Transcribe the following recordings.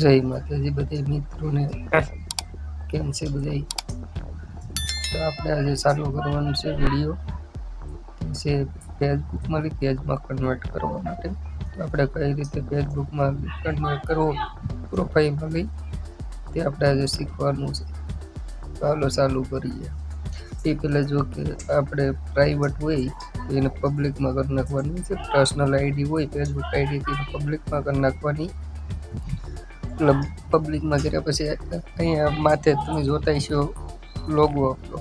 જય માતાજી બધા મિત્રોને. કેમ છે બધા તો આપણે આજે ચાલુ કરવાનું છે વીડિયો છે ફેસબુકમાંથી પેજમાં કન્વર્ટ કરવા માટે. તો આપણે કઈ રીતે ફેસબુકમાં કન્વર્ટ કરવો પ્રોફાઇલમાંથી તે આપણે આજે શીખવાનું છે. ચાલો ચાલુ કરીએ. એ પહેલાં જો કે આપણે પ્રાઇવેટ હોય તો એને પબ્લિકમાં કરી નાખવાની છે. પર્સનલ આઈડી હોય ફેસબુક આઈડી તેને પબ્લિકમાં કરી નાખવાની. એટલે પબ્લિકમાં કર્યા પછી અહીંયા માથે તમે જોતા છો લોગો આપણો.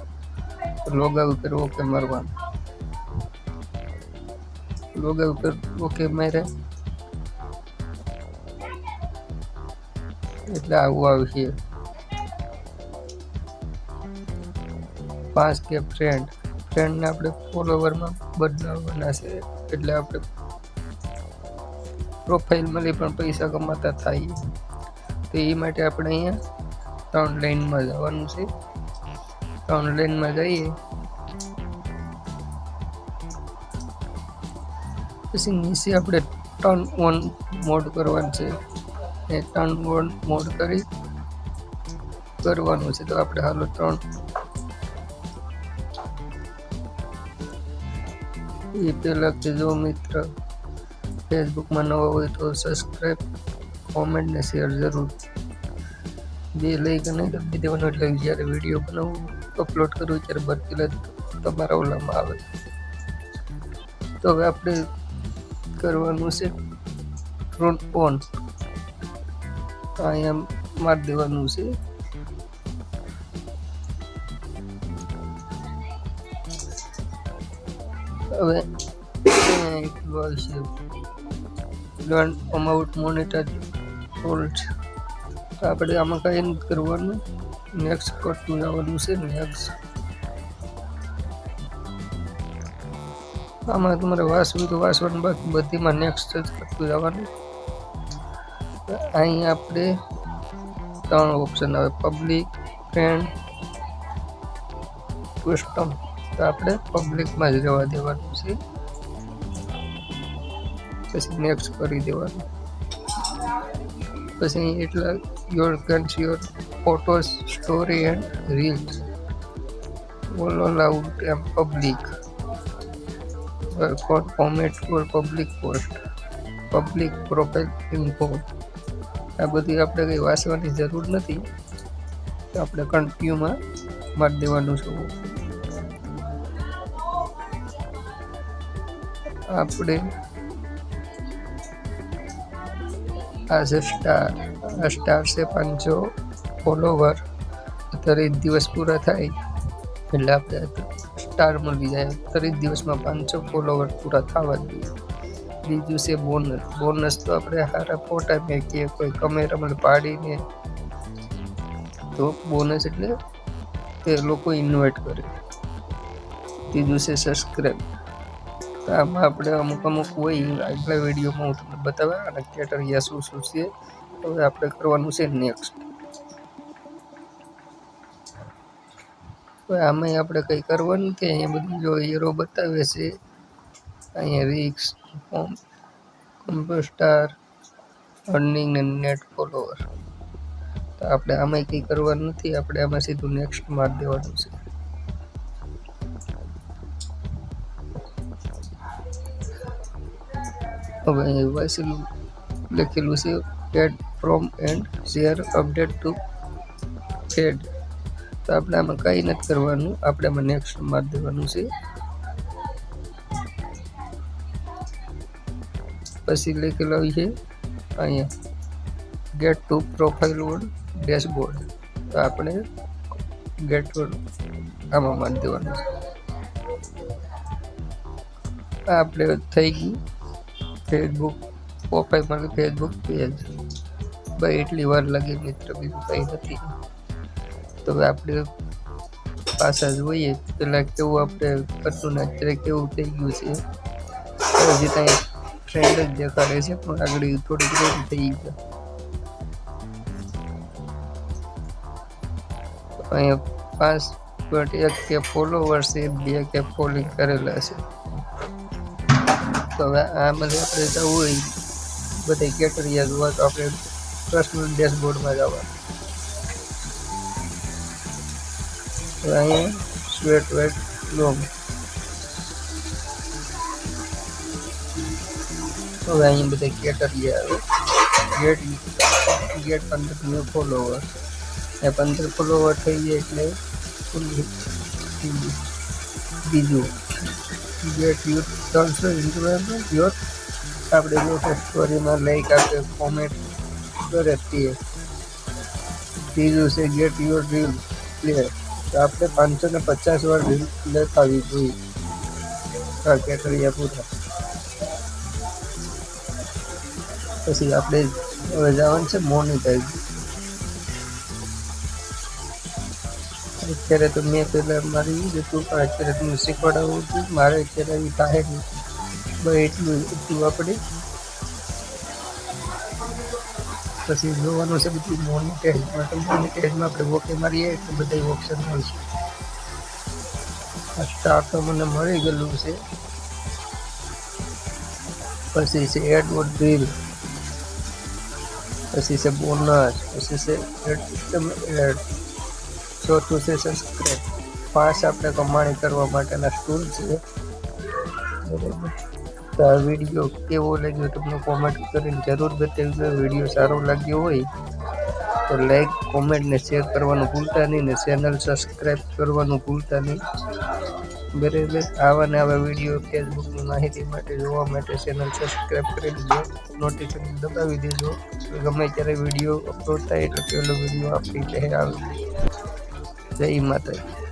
લોગા ઉપર ઓકે મારવાનું. લોગા ઉપર ઓકે મારે એટલે આવું આવશે. પાંચ કે ફ્રેન્ડ ફ્રેન્ડને આપણે ફોલોવરમાં બદલાવવાના છે. એટલે આપણે પ્રોફાઇલ મળી પણ પૈસા કમાતા થાય. તો એ માટે આપણે અહીંયા ત્રણ લાઈનમાં જવાનું છે. ત્રણ લાઈનમાં જઈએ. પછી નીચે આપણે ટર્ન ઓન મોડ કરવાનું છે. એ ટર્ન ઓન મોડ કરી કરવાનું છે. તો આપણે હાલો ત્રણ એ પહેલાં કે જો મિત્ર ફેસબુકમાં નવા હોય તો સબસ્ક્રાઈબ કોમેન્ટ ને શેર જરૂર. બે લઈ કે નહીં દબી દેવાનું એટલે જ્યારે વીડિયો બનાવું અપલોડ કરું ત્યારે બરતીલા તમારા ઓલામાં આવે. તો હવે આપણે કરવાનું છે ફ્રન્ટ ઓન અહીંયા મારી દેવાનું છે. હવે એટલું અમાઉન્ટ લર્ન અમાઉન્ટ તો આપણે આમાં કંઈ નથી કરવાનું. નેક્સ્ટ કરતું જવાનું છે નેક્સ્ટ આમાં તમારે વાંચવું તો વાંચવાનું બાકી, બધીમાં નેક્સ્ટ જ કરતું જવાનું અહીં આપણે ત્રણ ઓપ્શન આવે પબ્લિક ફ્રેન્ડ કસ્ટમ તો આપણે પબ્લિકમાં જ રહેવા દેવાનું છે. પછી નેક્સ્ટ કરી દેવાનું. પછી એટલા your guns your photos story and reels all allowed M public for comment for public post public profile info આ બધી આપણે કંઈ વાંચવાની જરૂર નથી. આપણે કન્ટિન્યુમાં મારી દેવાનું છે. આપણે આ છે સ્ટાર સ્ટાર છે પાંચો ફોલોવર ત્રીસ દિવસ પૂરા થાય એટલે આપણે સ્ટાર મળી જાય. ત્રીસ દિવસમાં પાંચસો ફોલોવર પૂરા થવા જોઈએ બીજું છે બોનસ બોનસ તો આપણે સારા ફોટા મેકીએ કોઈ કેમેરામાં પાડીને. તો બોનસ એટલે તે લોકો ઇન્વાઇટ કરે. ત્રીજું છે સબસ્ક્રાઈબ આમાં આપણે અમુક અમુક હોય આગલા વિડીયોમાં હું તમને બતાવ્યા અને કેટરિયા શું શું છે હવે આપણે કરવાનું છે નેક્સ્ટ હવે આમાં આપણે કંઈ કરવાનું કે અહીંયા બધું જો હીરો બતાવે છે, અહીંયા રિક્સ કોમ્પ્યુસ્ટાર અર્નિંગ અને નેટ ફોલોવર તો આપણે આમાં કંઈ કરવાનું નથી, આપણે આમાં સીધું નેક્સ્ટ મારી દેવાનું છે. હવે અહીં વાંચેલું લખેલું છે add from and share update to feed તો આપણે આમાં કંઈ નથી કરવાનું, આપણે આમાં નેક્સ્ટ મારી દેવાનું છે. પછી લખેલું છે, અહીંયા ગેટ ટુ પ્રોફાઇલ વોડ ડેશબોર્ડ તો આપણે ગેટ આમાં મારી દેવાનું છે. આપણે થઈ ગયું. ફેસબુક પ્રોફાઇલમાં ફેસબુક પેજ ભાઈ, એટલી વાર લાગે મિત્ર બીજું કંઈ નથી. તો આપણે પાછા જોઈએ પહેલાં કેવું આપણે કરતું ને અત્યારે કેવું થઈ ગયું છે. હજી ત્યાં ટ્રેન્ડ જ દેખાડે છે, પણ આગળ થોડીક રેડી થઈ ગયું અહીંયા પાંચ પોઈન્ટ એક કે ફોલોવર્સ છે, બે કે ફોલોઈંગ કરેલા છે. તો હવે આમાંથી આપણે જવું હોય બધી કેટરિયા જોવા તો આપણે પર્સનલ ડેશબોર્ડમાં જવા તો અહીંયા સ્વેટ વેટ લોમ હવે અહીંયા બધા કેટરિયા આવે. ગેટ ગેટ પંદર ફોલોવર એ પંદર ફોલોવર થઈ જાય એટલે બીજું. ગેટ યુથ ત્રણસો ઇન્ટરવ્યુ યુથ આપણે જો સ્ટોરીમાં લાઈક આપે કોમેન્ટ કરે તે ત્રીજું છે ગેટ યોર રીલ પ્લેયર તો આપણે પાંચસો ને પચાસ વાર રીલ લેતા આવી જોઈએ કેટરિયા પૂરા પછી આપણે હવે જવાનું છે મોનિટાઈઝ અત્યારે તો મેં પહેલાં મારી એ જ અત્યારે તમને શીખવાડવું હતું મારે અત્યારે થાય નથી. બસ એટલું એટલું આપણે. પછી જોવાનું છે બધું મોનિટાઈઝમાં તો મોનિટાઈઝમાં આપણે ઓકે મારીએ એટલે બધા ઓપ્શન મળશે આ સ્ટાર તો મને મળી ગયેલું છે. પછી છે એડવર્ડ ડ્રીલ પછી છે બોનસ પછી છે એડ સિસ્ટમ એડ ચોથું છે. સબસ્ક્રાઈબ પાંચ આપણે કમાણી કરવા માટેના ટૂલ છે. બરાબર તો આ વીડિયો કેવો લાગ્યો તમને કોમેન્ટ કરીને જરૂર બતાવી વીડિયો સારો લાગ્યો હોય તો લાઈક કોમેન્ટ ને શેર કરવાનું ભૂલતા નહીં ને ચેનલ સબસ્ક્રાઈબ કરવાનું ભૂલતા નહીં. બરાબર? આવા ને આવા વીડિયો ફેસબુકની માહિતી માટે જોવા માટે ચેનલ સબસ્ક્રાઈબ કરી દેજો. નોટિફિકેશન દબાવી દેજો. ગમે ત્યારે વીડિયો અપલોડ થાય એટલે પહેલો વીડિયો આપણી ચહેરા આવે જય માતાજી